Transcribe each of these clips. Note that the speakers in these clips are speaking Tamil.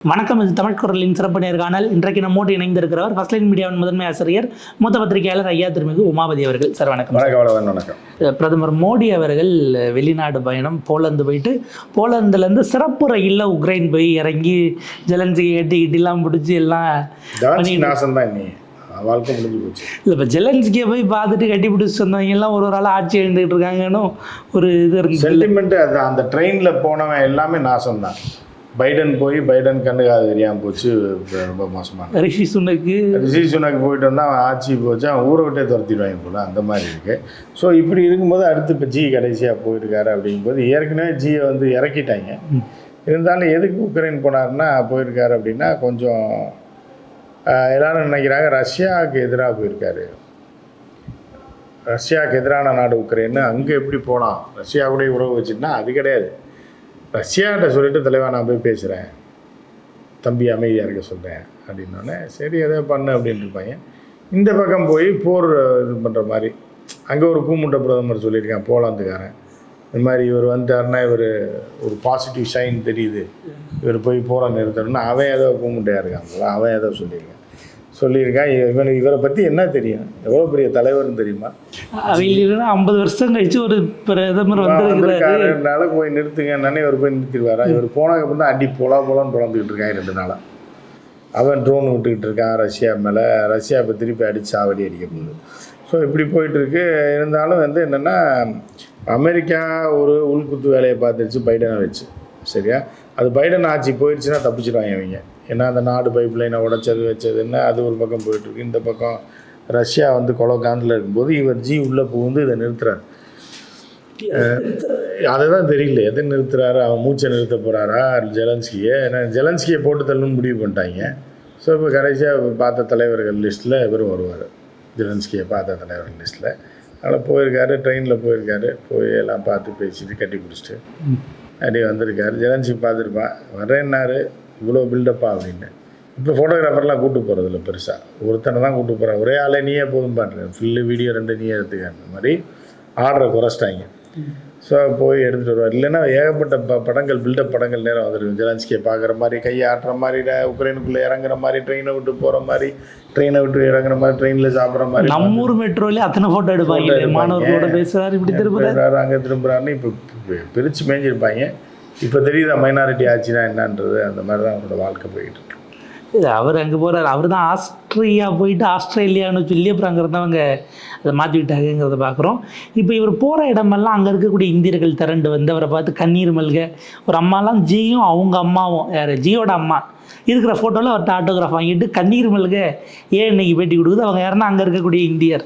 வணக்கம் இது தமிழ் குரலின் சிறப்பு நேர்காணல் இன்றைக்கு நம்மோடு இணைந்திருக்கிறவர் ஃபர்ஸ்ட் லைன் மீடியாவின் முதன்மை ஆசிரியர் மூத்த பத்திரிகையாளர் ஐயா திருமிகு உமாபதி அவர்கள். சார் வணக்கம். வணக்கம் பிரதமர் மோடி அவர்கள் வெளிநாடு பயணம் போலந்து போயிட்டு போலந்துலேருந்து சிறப்பு ரயிலில் உக்ரைன் போய் இறங்கி ஜெலன்சி ஏட்டி இட்டிலாம் பிடிச்சி எல்லாம் வாழ்க்கை முடிஞ்சு போச்சு. இல்லை இப்போ ஜெலன்ஸ்கியை போய் பார்த்துட்டு கட்டி பிடிச்சி வந்தவங்க எல்லாம் ஒரு ஒரு ஆள் ஆட்சி எழுந்துகிட்டு இருக்காங்கன்னு ஒரு இது இருந்துச்சு சென்டிமெண்ட் அது அந்த ட்ரெயினில் போனவன் எல்லாமே நாசம் தான் பைடன் போய் பைடன் கண்ணு காது தெரியாமல் போச்சு ரொம்ப மோசமான ரிஷி சுனக்கு ரிஷி சுனக்கு போயிட்டு வந்தால் அவன் ஆட்சி போச்சு அவன் ஊரை விட்டே துரத்திடுவாங்க போல அந்த மாதிரி இருக்கு. ஸோ இப்படி இருக்கும்போது அடுத்து இப்போ ஜி கடைசியாக போயிருக்காரு அப்படிங்கும்போது ஏற்கனவே ஜியை வந்து இறக்கிட்டாங்க. இருந்தாலும் எதுக்கு உக்ரைன் போனாருன்னா போயிருக்காரு அப்படின்னா கொஞ்சம் எல்லாரும் நினைக்கிறாங்க ரஷ்யாவுக்கு எதிராக போயிருக்காரு. ரஷ்யாவுக்கு எதிரான நாடு உக்ரைன்னு அங்கே எப்படி போகலாம் ரஷ்யா கூட உறவு வச்சுட்டுனா அது கிடையாது. ரஷ்யாட்ட சொல்லிட்டு தலைவா நான் போய் பேசுகிறேன் தம்பி அமைதியாக இருக்க சொல்கிறேன் அப்படின்னோடனே சரி எதோ பண்ணு அப்படின்ட்டு இருப்பாங்க இந்த பக்கம் போய் போர் இது பண்ணுற மாதிரி அங்கே ஒரு கூமுட்ட பிரதமர் சொல்லியிருக்கேன் போலாந்துக்காரன். இந்த மாதிரி இவர் வந்துட்டாருன்னா இவர் ஒரு பாசிட்டிவ் சைன் தெரியுது. இவர் போய் போகிற நிறுத்தணும்னா அவன் ஏதோ கூமுட்டையாக இருக்கான் அவன் ஏதோ சொல்லியிருக்கான். சொல்லியிருக்கான் இவனுக்கு இவரை பற்றி என்ன தெரியும்? எவ்வளோ பெரிய தலைவர்னு தெரியுமா? அவங்க ஐம்பது வருஷம் கழிச்சு ஒரு பிரதமர் வந்திருக்காருனால போய் நிறுத்துங்கன்னு இவர் போய் நிறுத்திடுவாரா? இவர் போனதுக்கு அப்புறம் தான் அடி போலா போலான்னு பிறந்துக்கிட்டு இருக்கான் ரெண்டு நாளாக அவன் ட்ரோன் விட்டுக்கிட்டு இருக்கான் ரஷ்யா மேலே. ரஷ்யா இப்போ திருப்பி அடிச்சு சாவடி அடிக்க போகுது. ஸோ இப்படி போயிட்டு இருக்கு இருந்தாலும் வந்து என்னென்னா அமெரிக்கா ஒரு உள்குத்து வேலையை பார்த்துருச்சு பைடனை வச்சு. சரியா? அது பைடன் ஆட்சி போயிடுச்சுன்னா தப்பிச்சிடுவாங்க இவங்க. ஏன்னா அந்த நாடு பைப் லைனை உடைச்சது வச்சதுன்னு அது ஒரு பக்கம் போயிட்டுருக்கு. இந்த பக்கம் ரஷ்யா வந்து கொலை காந்தில் இருக்கும்போது இவர் ஜி உள்ளே புகுந்து இதை நிறுத்துறாரு. அதுதான் தெரியல எதை நிறுத்துறாரு? அவன் மூச்சை நிறுத்த போகிறாரா ஜெலன்ஸ்கியை? ஏன்னா ஜெலன்ஸ்கியை போட்டு தள்ளணும்னு முடிவு பண்ணிட்டாங்க. ஸோ இப்போ கடைசியாக பார்த்த தலைவர்கள் லிஸ்ட்டில் இவரும் வருவார். ஜெலன்ஸ்கியை பார்த்த தலைவர்கள் லிஸ்ட்டில் அதனால் போயிருக்காரு ட்ரெயினில் போயிருக்காரு. போய் எல்லாம் பார்த்து பேசிட்டு கட்டி பிடிச்சிட்டு அப்படியே வந்திருக்காரு. ஜெலன்ஸ்கி பார்த்துருப்பான் வரேன்னாரு. இவ்வளோ பில்டப்பா அப்படின்னு இப்போ ஃபோட்டோகிராஃபர்லாம் கூட்டு போகிறதில்ல பெருசாக ஒருத்தனை தான் கூட்டு போகிறான் ஒரே ஆளே நீயே போதும் பாட்டுறேன் ஃபுல்லு வீடியோ ரெண்டு நீயே எடுத்துக்க அந்த மாதிரி ஆர்டரை குறைச்சிட்டாங்க. ஸோ போய் எடுத்துகிட்டு வருவார். இல்லைன்னா ஏகப்பட்ட ப படங்கள் பில்டப் படங்கள் நேரம் வந்துருக்கு ஜெலன்ஸ்கியை பார்க்குற மாதிரி கையை ஆட்டுற மாதிரி உக்ரைனுக்குள்ளே இறங்குற மாதிரி ட்ரெயினை விட்டு போகிற மாதிரி ட்ரெயினை விட்டு இறங்குற மாதிரி ட்ரெயினில் சாப்பிட்ற மாதிரி. நம்ம ஊர் மெட்ரோல அத்தனை போட்டோ எடுப்பாங்க. மாணவர்களோட பேசுறாரு இப்படி திரும்ப திரும்புறாரு? அங்கே திரும்புறாருன்னு இப்போ பிரித்து மேய்ஞ்சிருப்பாங்க இப்போ தெரியுதா மைனாரிட்டி ஆச்சுன்னா என்னன்றது? அந்த மாதிரி தான் அவரோட வாழ்க்கை போயிட்டு இருக்கு. அவர் அங்கே போறாரு? அவர் தான் ஆஸ்திரேலியா போயிட்டு ஆஸ்திரேலியான்னு சொல்லி அப்புறம் அங்கே இருந்தவங்க அதை மாற்றி விட்டாங்கங்கிறத பார்க்குறோம் இப்போ இவர் போகிற இடமெல்லாம் அங்கே இருக்கக்கூடிய இந்தியர்கள் திரண்டு வந்து அவரை பார்த்து கண்ணீர் மல்க ஒரு அம்மாலாம் ஜியும் அவங்க அம்மாவும் யார்? ஜியோட அம்மா. இருக்கிற ஃபோட்டோவில் அவர்கிட்ட ஆட்டோகிராஃப் வாங்கிட்டு கண்ணீர் மல்க ஏன் இன்னைக்கு பேட்டி கொடுக்குது? அவங்க யாருன்னா அங்கே இருக்கக்கூடிய இந்தியர்.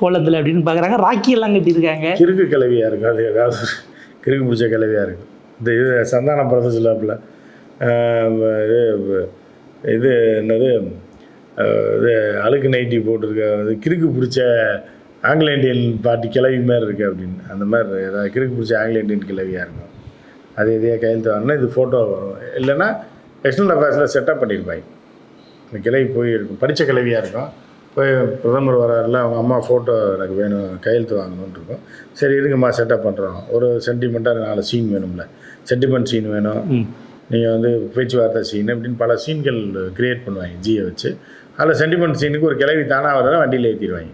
போலந்தில் அப்படின்னு பார்க்குறாங்க ராக்கி எல்லாம் கட்டியிருக்காங்க. கிறுக்கு கிளவியாக இருக்கும் அது ஏதாவது கிறுக்கு பிடிச்ச கிளவியாக இருக்கும் இந்த இது சந்தான பிரதேசில் இது இது என்னது இது அழுக்கு நைட்டி போட்டிருக்க அது கிறுக்கு பிடிச்ச ஆங்கில இண்டியன் பார்ட்டி கிளவி மாதிரி இருக்குது அப்படின்னு. அந்த மாதிரி ஏதாவது கிறுக்கு பிடிச்ச ஆங்கில இண்டியன் கிளவியாக இருக்கும். அது எதையாக கையெழுத்து வாங்கினா இது ஃபோட்டோ வரும். இல்லைன்னா எக்ஸ்டர்னல் அஃபேர்ஸில் செட்டப் பண்ணியிருப்பாங்க இந்த கிளவி போய் இருக்கும். படித்த கிளவியாக இருக்கும். போய் பிரதமர் வராருல அவங்க அம்மா ஃபோட்டோ எனக்கு வேணும் கையெழுத்து வாங்கணும்னு இருக்கும். சரி இருக்குமா செட்டப் பண்ணுறோம் ஒரு சென்டிமெண்ட்டாக நாலு சீன் வேணும்ல. சென்டிமெண்ட் சீன் வேணும். நீங்கள் வந்து பேச்சுவார்த்தை சீன் இப்படின்னு பல சீன்கள் கிரியேட் பண்ணுவாங்க ஜியை வச்சு. அதில் சென்டிமெண்ட் சீனுக்கு ஒரு கிளவி தானாக வரதான் வண்டியில் ஏற்றிடுவாங்க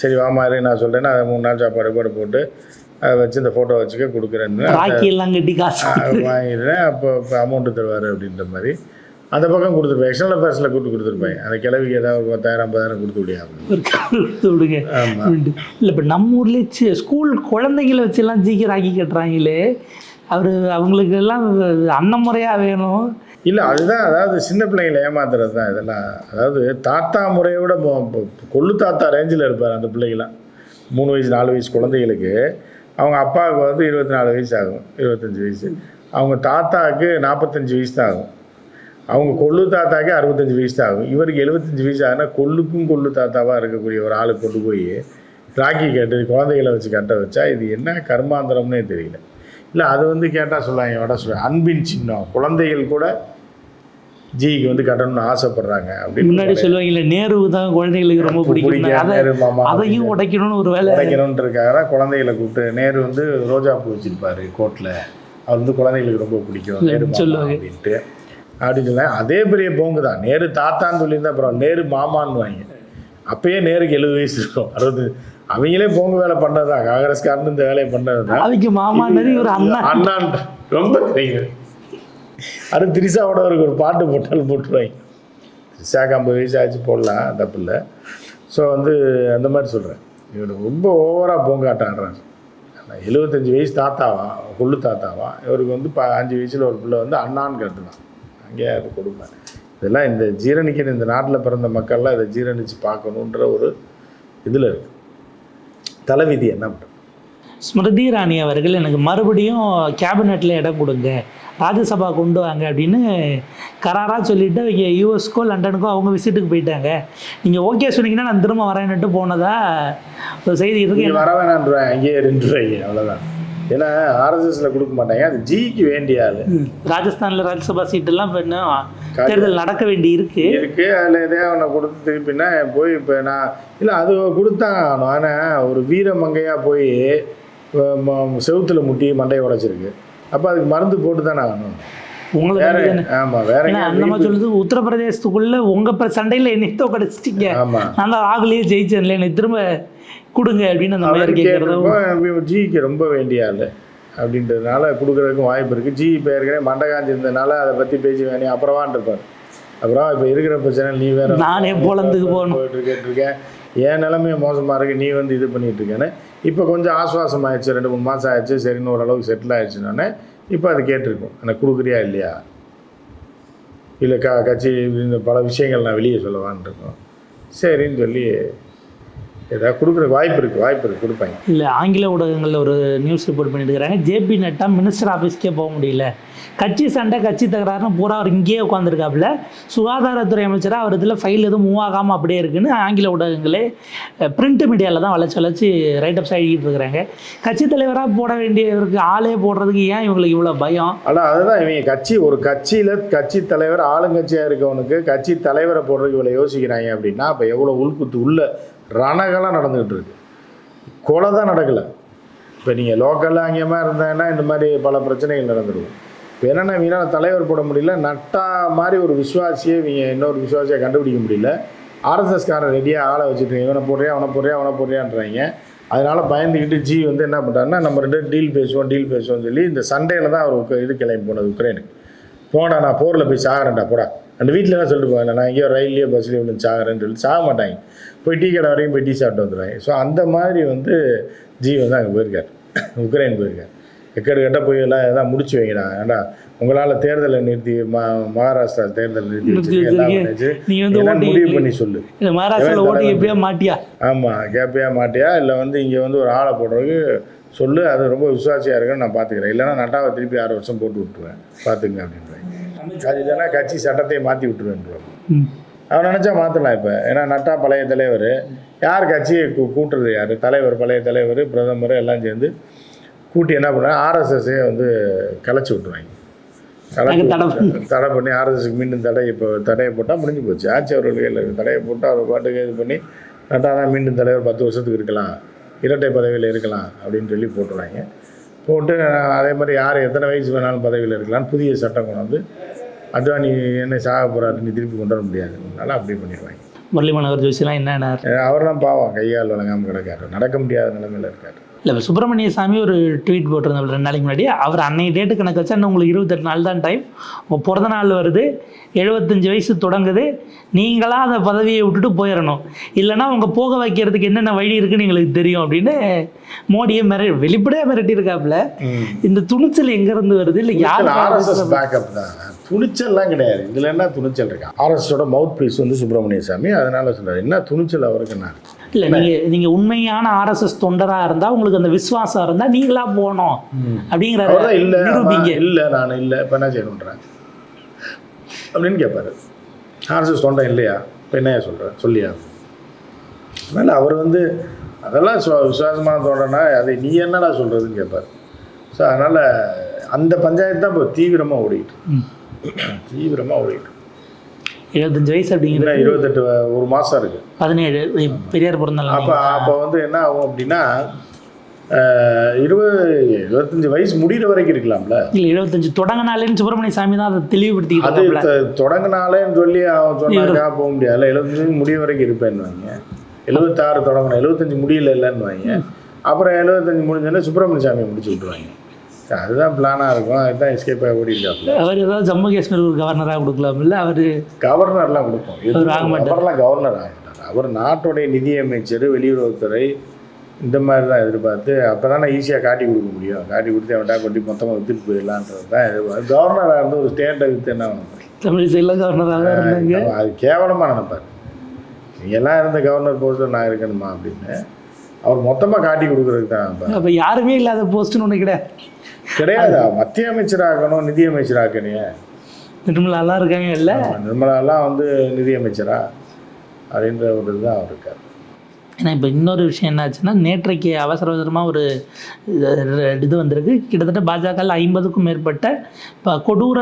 சரி வாமாரு நான் சொல்கிறேன்னா அதை மூணு நாள் சாப்பாடு கூட போட்டு அதை வச்சு இந்த ஃபோட்டோ வச்சுக்க கொடுக்குறேன்னு. வாங்கிடுறேன். அப்போ இப்போ அமௌண்ட்டு தருவார் அப்படின்ற மாதிரி. அந்த பக்கம் கொடுத்துருப்பேன். எக்ஸ்டர்னல் அஃபேர்ஸில் கூட்டு கொடுத்துருப்பேன். அந்த கிளவிக்கு ஏதாவது ஒரு பத்தாயிரம் ஐம்பதாயிரம் கொடுத்து கொடுத்து விடுங்க. இல்லை இப்போ நம்ம ஊர்லேயே ஸ்கூல் குழந்தைங்கள வச்செல்லாம் ஜிக்கு ராக்கி கட்டுறாங்களே. அவர் அவங்களுக்கு எல்லாம் அண்ணன் முறையாக வேணும். இல்லை அதுதான் அதாவது சின்ன பிள்ளைங்களை ஏமாத்துறது தான் இதெல்லாம். அதாவது தாத்தா முறையோட மொ- பொ- கொள்ளு தாத்தா ரேஞ்சில் இருப்பார் அந்த பிள்ளைகளாம் மூணு வயசு நாலு வயசு குழந்தைகளுக்கு. அவங்க அப்பாவுக்கு வந்து இருபத்தி நாலு வயசு ஆகும் இருபத்தஞ்சி வயசு. அவங்க தாத்தாவுக்கு நாற்பத்தஞ்சு வயசு தான் ஆகும். அவங்க கொள்ளு தாத்தாக்கே அறுபத்தஞ்சு வயசு தான் ஆகும். இவருக்கு எழுபத்தஞ்சு வயசு ஆகுனா கொள்ளுக்கும் கொள்ளு தாத்தாவாக இருக்கக்கூடிய ஒரு ஆளு கொண்டு போய் ராக்கி கட்டு குழந்தைகளை வச்சு கட்ட வச்சா இது என்ன கர்மாந்திரம்னே தெரியல. இல்லை அது வந்து கேட்டால் சொல்லுவாங்க வட சொல்ல அன்பின் சின்னம். குழந்தைகள் கூட ஜிக்கு வந்து கட்டணும்னு ஆசைப்படுறாங்க அப்படின்னு முன்னாடி சொல்லுவாங்கல்ல நேரு தான் குழந்தைகளுக்கு ரொம்ப பிடிக்கும் அதையும் உடைக்கணும்னு ஒரு வேலை. உடைக்கணுன்றதுக்காக தான் குழந்தைகளை கூப்பிட்டு நேரு வந்து ரோஜா பூ வச்சிருப்பாரு கோட்டில் அவர் வந்து குழந்தைகளுக்கு ரொம்ப பிடிக்கும் நேரு சொல்லுவாங்க. அப்படின்ட்டு. அப்படின்னு சொல்லி அதே பெரிய போங்கு தான். நேரு தாத்தான்னு சொல்லியிருந்தா அப்புறம் நேரு மாமான்னு வாங்க. அப்பயே நேருக்கு எழுபது வயசு இருக்கும். அறுபது. அவங்களே போங்கு வேலை பண்ணது தான். காங்கிரஸ்காரன் இந்த வேலையை பண்ணது தான். இவர் அண்ணா. அண்ணான் ரொம்ப அது திரிசாவோட அவருக்கு ஒரு பாட்டு போட்டாலும் போட்டுருவாங்க. திரிசாக்கு ஐம்பது வயசு ஆச்சு போடலாம். தப்பு இல்லை. ஸோ வந்து அந்த மாதிரி சொல்கிறேன் இவர் ரொம்ப ஓவராக போங்காட்டம் ஆடுறாரு. எழுபத்தஞ்சி வயசு தாத்தாவா? கொள்ளு தாத்தாவா? இவருக்கு வந்து ப அஞ்சு வயசில் ஒரு பிள்ளை வந்து அண்ணான்னு கட்டுதான். அங்கேயே அது கொடுமை இதெல்லாம் இந்த ஜீரணிக்கிற இந்த நாட்டில் பிறந்த மக்கள்லாம் இதை ஜீரணித்து பார்க்கணுன்ற ஒரு இதில் இருக்குது தலைவிதி என்ன பண்ணுறது ஸ்மிருதி இராணி அவர்கள் எனக்கு மறுபடியும் கேபினெட்டில் இடம் கொடுங்க ராஜ்யசபா கொண்டு வாங்க அப்படின்னு கராராக சொல்லிட்டு அவங்க யூஎஸ்க்கோ லண்டனுக்கோ அவங்க விசிட்டுக்கு போயிட்டாங்க. நீங்கள் ஓகே சொன்னீங்கன்னா நான் திரும்ப வரேன்னுட்டு போனதா ஒரு செய்தி இருக்கு. வர வேணான்றாங்க அங்கேயே இருந்துருவாங்க அவ்வளோதான் ஏன்னா ஆர்எஸ்எஸ்ல கொடுக்க மாட்டாங்க. அது ஜிக்கு வேண்டிய ஆள். ராஜஸ்தான்ல ராஜ்யசபா சீட்டெல்லாம் தேர்தல் நடக்க வேண்டி இருக்கு. இருக்கு. அதில் எதையா ஒன்று கொடுத்து திருப்பினா போய் இப்போ நான் இல்லை அது கொடுத்தாங்க ஆகணும். ஆனால் ஒரு வீர மங்கையாக போய் செவுத்துல முட்டி மண்டையை உடைச்சிருக்கு. அப்போ அதுக்கு மருந்து போட்டு தானே? ஆகணும் உத்தரப்பிரதேசத்துக்குள்ள உங்க சண்டையில என்னை தோக்கடிச்சிட்டீங்க. நான் தான் ராகுலேயே ஜெயிச்சேன்ல திரும்ப கொடுங்க அப்படின்னு அந்த மாதிரி ஜிக்கு ரொம்ப வேண்டிய ஆள். அப்படின்றதுனால கொடுக்குறதுக்கும் வாய்ப்பு இருக்குது ஜி இப்போ ஏற்கனவே மண்டை காஞ்சிருந்ததுனால அதை பற்றி பேசி வேணி அப்புறவான் இருப்பார். அப்புறம் இப்போ இருக்கிற பிரச்சனை நீ வேற நானே போலந்துக்கு போகணும். போயிட்டு இருக்கேன். என் நிலைமையை மோசமாக இருக்கு நீ வந்து இது பண்ணிட்டு இருக்கேன்னு. இப்போ கொஞ்சம் ஆசுவாசம் ஆயிடுச்சு ரெண்டு மூணு மாதம் ஆயிடுச்சு சரின்னு ஓரளவுக்கு செட்டில் ஆயிடுச்சுன்னொன்னே இப்போ அது கேட்டிருக்கும். எனக்கு கொடுக்குறியா இல்லையா? இல்லை க கட்சி இந்த பல விஷயங்கள் நான் வெளியே சொல்லவான்னு இருக்கோம். சரின்னு சொல்லி ஏதாவது கொடுக்குற வாய்ப்பு இருக்குது வாய்ப்பு இருக்குது கொடுப்பாங்க. இல்லை ஆங்கில ஊடகங்களில் ஒரு நியூஸ் ரிப்போர்ட் பண்ணிட்டு இருக்கிறாங்க ஜேபி நட்டா மினிஸ்டர் ஆஃபீஸ்க்கே போக முடியல. கட்சி சண்டை கட்சி தகராறுன்னு பூரா அவர் இங்கேயே உட்காந்துருக்காப்புல சுகாதாரத்துறை அமைச்சராக அவர் இதில் ஃபைல் எதுவும் மூவ் ஆகாமல் அப்படியே இருக்குன்னு ஆங்கில ஊடகங்களே பிரிண்ட் மீடியாவில் தான் வளைச்சு வளைச்சு ரைட்டப்ஸ் எழுதிட்டு இருக்கிறாங்க. கட்சி தலைவராக போட வேண்டியவருக்கு ஆளே போடுறதுக்கு ஏன் இவங்களுக்கு இவ்வளோ பயம்? ஆனால் அதுதான் இவங்க கட்சி ஒரு கட்சியில் கட்சி தலைவர் ஆளுங்கட்சியாக இருக்கவனுக்கு கட்சி தலைவரை போடுறதுக்கு இவ்வளோ யோசிக்கிறாங்க அப்படின்னா அப்போ எவ்வளோ உள்குத்து உள்ள ரணகலாம் நடந்துக்கிட்டு இருக்கு. கொலை தான் நடக்கலை. இப்போ நீங்கள் லோக்கலில் அங்கேயமாக இருந்தாங்கன்னா இந்த மாதிரி பல பிரச்சனைகள் நடந்துருவோம் இப்போ என்னென்ன வீணால் தலைவர் போட முடியல நட்டா மாதிரி ஒரு விசுவாசியை இவங்க இன்னொரு விசுவாசியை கண்டுபிடிக்க முடியல. ஆர்எஸ்எஸ்காரன் ரெடியாக ஆளை வச்சுட்டு இவனை போடுறியா அவனை போடுறியா அவனை போடுறியான்றாங்க. அதனால் பயந்துக்கிட்டு ஜி வந்து என்ன பண்ணுறாருன்னா நம்ம ரெண்டு டீல் பேசுவோம் டீல் பேசுவோம்னு சொல்லி இந்த சண்டையில் தான் அவர் இது கிளம்பி போனது உக்ரைனுக்கு. போடா நான் போரில் போய் சாகிறேன்டா போடா. அந்த வீட்டில் என்ன சொல்லிட்டு போவேன் நான் எங்கேயோ ரயில்லையோ பஸ்லேயோ விழுந்து சாகிறேன்னு சொல்லி சாக மாட்டாங்க. போய் டீ கடை வரையும் போய் டீ சாப்பிட்டு வந்துடுவாங்க ஸோ அந்த மாதிரி வந்து ஜி வந்து அங்கே போயிருக்கார். உக்ரைன் போயிருக்கார். எக்கடு கட்ட போய் எல்லாம் எல்லாம் முடிச்சு வைங்கடா. ஏன்டா உங்களால் தேர்தலை நிறுத்தி ம மகாராஷ்டிரா தேர்தலை நிறுத்தி எல்லாம் முடிவு பண்ணி சொல்லு. மகாராஷ்டிராவில் மாட்டியா? ஆமாம் கேப்பியா மாட்டியா? இல்லை வந்து இங்கே வந்து ஒரு ஆளை போடுறதுக்கு சொல்லு அது ரொம்ப விசுவாசியாக இருக்குன்னு நான் பார்த்துக்கிறேன் இல்லைன்னா நட்டாவை திருப்பி ஆறு வருஷம் போட்டு விட்டுருவேன். பார்த்துங்க அப்படின்றாங்க. அது இல்லைன்னா கட்சி சட்டத்தை மாற்றி விட்டுருவேன் ம். அவன் நினச்சா மாற்றலாம் இப்போ. ஏன்னா நட்டா பழைய தலைவர். யார் கட்சியை கூட்டுறது யார்? தலைவர் பழைய தலைவர் பிரதமர் எல்லாம் சேர்ந்து கூட்டி என்ன பண்ணுறாங்க ஆர்எஸ்எஸ்ஸே வந்து கலைச்சி விட்டுருவாங்க. தடை பண்ணி. ஆர்எஸ்எஸ்க்கு மீண்டும் தடை இப்போ தடையை போட்டால் முடிஞ்சு போச்சு. ஆட்சி அவர்கள் கையில் இருக்கு தடையை போட்டு அவர் பாட்டுக்கு இது பண்ணி நட்டா தான் மீண்டும் தலைவர் பத்து வருஷத்துக்கு இருக்கலாம். இரட்டை பதவியில் இருக்கலாம் அப்படின்னு சொல்லி போட்டுருவாங்க. போட்டு அதே மாதிரி யார் எத்தனை வயசு வேணாலும் பதவியில் இருக்கலாம்னு புதிய சட்டம் கொண்டு வந்து அத்வானி என்ன சாக போகிறாரு நீ திருப்பி கொண்டு வர முடியாது. அதனால அப்படி பண்ணிடுவாங்க. முரளி மனோகர் ஜோஷிலாம் என்னென்ன அவர்லாம் பாவம் கையால் வழங்காமல் கிடக்காரு. நடக்க முடியாத நிலைமையில் இருக்காரு. இல்லை சுப்பிரமணிய சாமி ஒரு ட்வீட் போட்டிருந்தார் ரெண்டு நாளைக்கு முன்னாடி. அவர் அன்னைய டேட்டு கணக்கு வச்சா உங்களுக்கு இருபத்தெட்டு நாள் தான் டைம் பிறந்த நாள் வருது எழுபத்தஞ்சு வயசு தொடங்குது. நீங்களா அந்த பதவியை விட்டுட்டு போயிடணும். இல்லைன்னா உங்கள் போக வைக்கிறதுக்கு என்னென்ன வழி இருக்குன்னு எங்களுக்கு தெரியும் அப்படின்னு மோடியை மிர வெளிப்படையாக மிரட்டியிருக்காப்புல. இந்த துணிச்சல் எங்கேருந்து வருது? இல்லை யார் ஆர்எஸ்எஸ் பேக்கப் தான். துணிச்சல்லாம் கிடையாது. இதில் என்ன துணிச்சல் இருக்கு? ஆர்எஸ்எஸோட மவுத் பீஸ் வந்து சுப்பிரமணிய சாமி அதனால சொல்றாரு என்ன துணிச்சல் அவருக்கு என்ன? இல்லை நீங்கள் நீங்கள் உண்மையான ஆர்எஸ்எஸ் தொண்டராக இருந்தால் உங்களுக்கு அந்த விசுவாசம் இருந்தால் நீங்களா போகணும். அப்படிங்கிற இல்லை நிரூபிங்க. இல்லை நான் இல்லை இப்போ என்ன செய்யணுன்றேன் அப்படின்னு கேட்பாரு ஆர்எஸ்எஸ் தொண்டை இல்லையா? இப்போ என்னையா சொல்கிறேன் சொல்லியா? அதனால் அவர் வந்து அதெல்லாம் விசுவாசமான தொண்டனா அதை நீ என்னடா சொல்கிறதுன்னு கேட்பார் ஸோ அதனால் அந்த பஞ்சாயத்து தான் இப்போ தீவிரமாக ஓடிக்கிட்டு ம். தீவிரமாக ஓடிக்கிட்டு எழுபத்தஞ்சு வயசு அப்படிங்கிற இருபத்தெட்டு ஒரு மாதம் இருக்குது பதினேழு பெரியார் பிறந்த நாள். அப்போ அப்போ வந்து என்ன ஆகும் அப்படின்னா இருபது இருபத்தஞ்சி வயசு முடிகிற வரைக்கும் இருக்கலாம்ல. இல்லை எழுபத்தஞ்சு தொடங்கினாலேன்னு சுப்பிரமணிய சாமி தான் அதை அது தெளிவுபடுத்திக்கிட்டு த- தொடங்கினாலேன்னு சொல்லி அவன் சொன்னாக்கா போக முடியாது. எழுபத்தஞ்சு முடிய வரைக்கும் இருப்பேன்னு வாங்க. எழுபத்தாறு தொடங்கணும் எழுபத்தஞ்சு முடியல இல்லைன்னு வாங்க. அப்புறம் எழுபத்தஞ்சு முடிஞ்சோடனே சுப்பிரமணிய சாமியை முடிச்சு விட்ருவாங்க அதுதான் பிளானாக இருக்கும். அதுதான் எஸ்கேப் ஆகி ஓடி இருக்காப்புல. அவர் ஏதாவது ஜம்மு காஷ்மீர் ஒரு கவர்னராக கொடுக்கலாம்ல? அவர் கவர்னர்லாம் கொடுப்போம். அவர் ஆக மாட்டார். அவரெல்லாம் கவர்னர் ஆக மாட்டார். அவர் நாட்டுடைய நிதியமைச்சர் வெளியுறவுத்துறை இந்த மாதிரி தான் எதிர்பார்த்து அப்போ தானே ஈஸியாக காட்டி கொடுக்க முடியும். காட்டி கொடுத்து அவன்டா கொண்டு மொத்தமாக விற்றுட்டு போயிடலான்றது தான் எதிர்பார்ப்பு. கவர்னராக இருந்து ஒரு ஸ்டேட்டை விற்று என்ன பண்ண தமிழிசையில் கவர்னராக இருந்தாங்க. அது கேவலமாக நினைப்பார். எல்லாம் இருந்த கவர்னர் போஸ்ட்டு நான் இருக்கணுமா அப்படின்னு. அவர் மொத்தமாக காட்டி கொடுக்குறதுக்கு தான். அப்போ யாருமே இல்லாத போஸ்ட்னு ஒன்று கிடையாது கிடையாது மத்திய அமைச்சராகணும் நிதி அமைச்சராக்கணியே நிர்மலாலாம் இருக்காங்க இல்லை? நிர்மலாலாம் வந்து நிதி அமைச்சரா? அப்படின்ற ஒரு இதுதான் அவர் இருக்கார். ஏன்னா இப்போ இன்னொரு விஷயம் என்னாச்சுன்னா நேற்றைக்கு அவசர அவசரமாக ஒரு இது- வந்திருக்கு. கிட்டத்தட்ட பாஜகவில் ஐம்பதுக்கும் மேற்பட்ட இப்போ கொடூர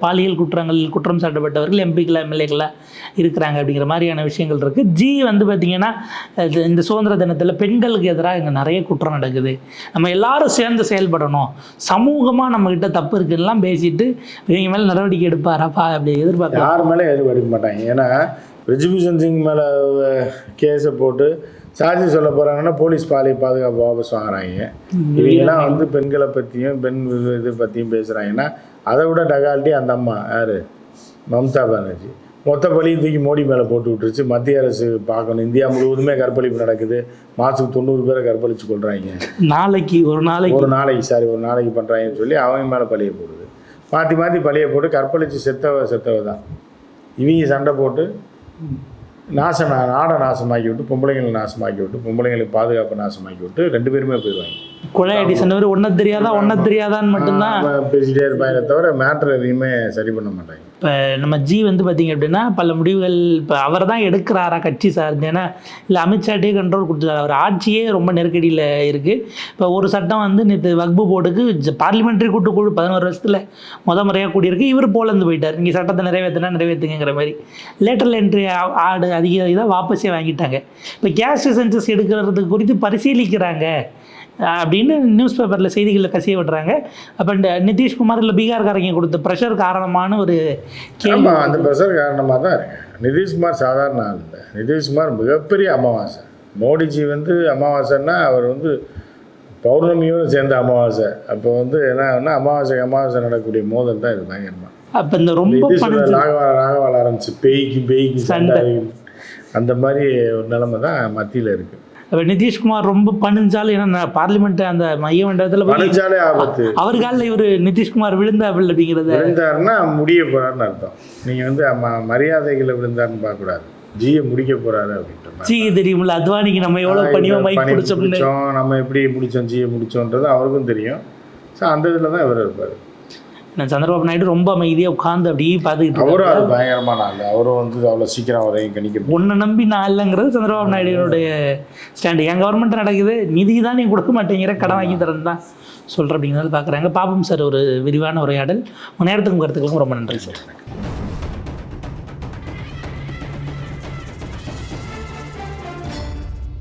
பாலியல் குற்றங்கள் குற்றம் சாட்டப்பட்டவர்கள் எம்பிக்களா எம்எல்ஏக்களாக இருக்கிறாங்க அப்படிங்கிற மாதிரியான விஷயங்கள் இருக்குது ஜி வந்து பார்த்திங்கன்னா இது- இந்த சுதந்திர தினத்தில் பெண்களுக்கு எதிராக இங்கே நிறைய குற்றம் நடக்குது. நம்ம எல்லாரும் சேர்ந்து செயல்படணும். சமூகமாக நம்மக்கிட்ட தப்பு இருக்குன்னெலாம் பேசிட்டு இவங்க மேலே நடவடிக்கை எடுப்பாராப்பா அப்படி எதிர்பார்க்க யார் மேலே எதிர்பார்க்க மாட்டாங்க. ஏன்னா ரிஜிபூஷன் சிங் மேலே கேஸை போட்டு சார்ஜ் சொல்ல போகிறாங்கன்னா போலீஸ் பாலிய பாதுகாப்பு வாபஸ் வாங்குறாங்க. இவங்கெல்லாம் வந்து பெண்களை பற்றியும் பெண் இது- பற்றியும் பேசுகிறாங்கன்னா அதை விட டகால்ட்டி அந்த அம்மா யார்? மம்தா பானர்ஜி. மொத்த பழியும் தூக்கி மோடி மேலே போட்டு விட்டுருச்சு. மத்திய அரசு பார்க்கணும். இந்தியா முழுவதுமே கற்பழிப்பு நடக்குது. மாதத்துக்கு தொண்ணூறு பேரை கற்பழிச்சு கொள்கிறாங்க நாளைக்கு ஒரு நாளைக்கு. ஒரு நாளைக்கு சாரி ஒரு நாளைக்கு பண்ணுறாங்கன்னு சொல்லி அவங்க மேலே பழிய போடுது. மாற்றி மாற்றி பழிய போட்டு கற்பழிச்சு செத்தவ செத்தவ தான். இவங்க சண்டை போட்டு நாச நாடை நாசமாக்கி விட்டு பொம்பளைங்களை நாசமாக்கி விட்டு பொம்பளைங்களுக்கு பாதுகாப்பு நாசமாக்கி விட்டு ரெண்டு பேருமே போயிடுவாங்க. கொலையடி சொன்னவர் ஒன்றை தெரியாதா? ஒன்றை தெரியாதான்னு மட்டும்தான்? பேசிட்டே இருப்பாங்க தவிர மேட்ரு எதையுமே சரி பண்ண மாட்டாங்க. இப்போ நம்ம ஜி வந்து பார்த்தீங்க அப்படின்னா பல முடிவுகள் இப்போ அவர் தான் எடுக்கிறாரா கட்சி சார்ந்து. ஏன்னா இல்லை அமித்ஷாட்டே கண்ட்ரோல் கொடுத்துருக்காரு அவர் ஆட்சியே ரொம்ப நெருக்கடியில் இருக்குது இப்போ ஒரு சட்டம் வந்து நேற்று வக்பு போர்டுக்கு பார்லிமெண்ட்ரி கூட்டுக்குழு பதினோரு வருஷத்தில் முத முறையாக கூடியிருக்கு. இவர் போலந்து போயிட்டார். இங்கே சட்டத்தை நிறைவேற்றினா நிறைவேற்றுங்கிற மாதிரி. லேட்டர் என்ட்ரி ஆடு அதிக இதாக வாபஸே வாங்கிட்டாங்க. இப்போ கேஸ்ட் சென்சஸ் எடுக்கிறது குறித்து பரிசீலிக்கிறாங்க அப்படின்னு நியூஸ் பேப்பரில் செய்திகளில் கசிய விடுறாங்க. அப்போ இந்த நிதிஷ்குமார் இல்லை பீகார்காரங்க கொடுத்த ப்ரெஷர் காரணமான ஒரு ஆமாம் அந்த ப்ரெஷர் காரணமாக தான் இருக்கு. நிதிஷ்குமார் சாதாரண ஆள் இல்லை. நிதிஷ்குமார் மிகப்பெரிய அமாவாசை. மோடிஜி வந்து அமாவாசைன்னா அவர் வந்து பௌர்ணமியோடு சேர்ந்த அமாவாசை. அப்போ வந்து என்ன அமாவாசை அமாவாசை நடக்கக்கூடிய மோதல் தான் இது பயங்கரமாக அப்போ இந்த ரொம்ப நிதிஷ்குமார் பணிஞ்சு ராகவா ராகவால ஆரம்பிச்சு பேய்க்கு பேய்க்கு சண்டை. அந்த மாதிரி ஒரு நிலைமை தான் மத்தியில் இருக்குது நிதிஷ்குமார் ரொம்ப பணிஞ்சாலும் ஏன்னா பார்லிமெண்ட் அந்த மைய மண்டபத்தில் போய் பணிச்சாலே ஆபத்து. அவர் காலில் இவர் நிதிஷ்குமார் விழுந்தாப்பில் அப்படிங்கிறத விழுந்தாருன்னா முடிய போறாருன்னு அர்த்தம். நீங்க வந்து மரியாதைகளை விழுந்தாருன்னு பார்க்கக்கூடாது. ஜியை முடிக்க போறாரு அப்படின்ற மாதிரி. சீ தெரியுமில்ல அத்வானிக்கு நம்ம எவ்வளோ இந்த மைக் பிடிச்சோம் நம்ம எப்படி முடிச்சோம் ஜியை முடிச்சோன்றது அவருக்கும் தெரியும். ஸோ அந்த இதில் தான் இவர் இருப்பார். சந்திரபாபு நாயுடு ரொம்ப அமைதியாக உட்காந்து அப்படியே பார்த்துக்கிட்டு அவரும் அது பயங்கரமான ஆள். அவரும் வந்து அவ்வளோ சீக்கிரம் அவரையும் கணிக்க. உன்னை நம்பி நான் இல்லைங்கிறது சந்திரபாபு நாயுடுனுடைய ஸ்டாண்டு என் கவர்மெண்ட் நடக்குது. நிதி தான் நீ கொடுக்க மாட்டேங்கிற கடன் வாங்கி தரேன் தான் சொல்கிறேன் அப்படிங்கிறத பார்க்குறாங்க. பாப்போம் சார் ஒரு விரிவான உரையாடல். உங்கள் நேரத்துக்கும் கருத்துக்களுக்கும் ரொம்ப நன்றி சார்.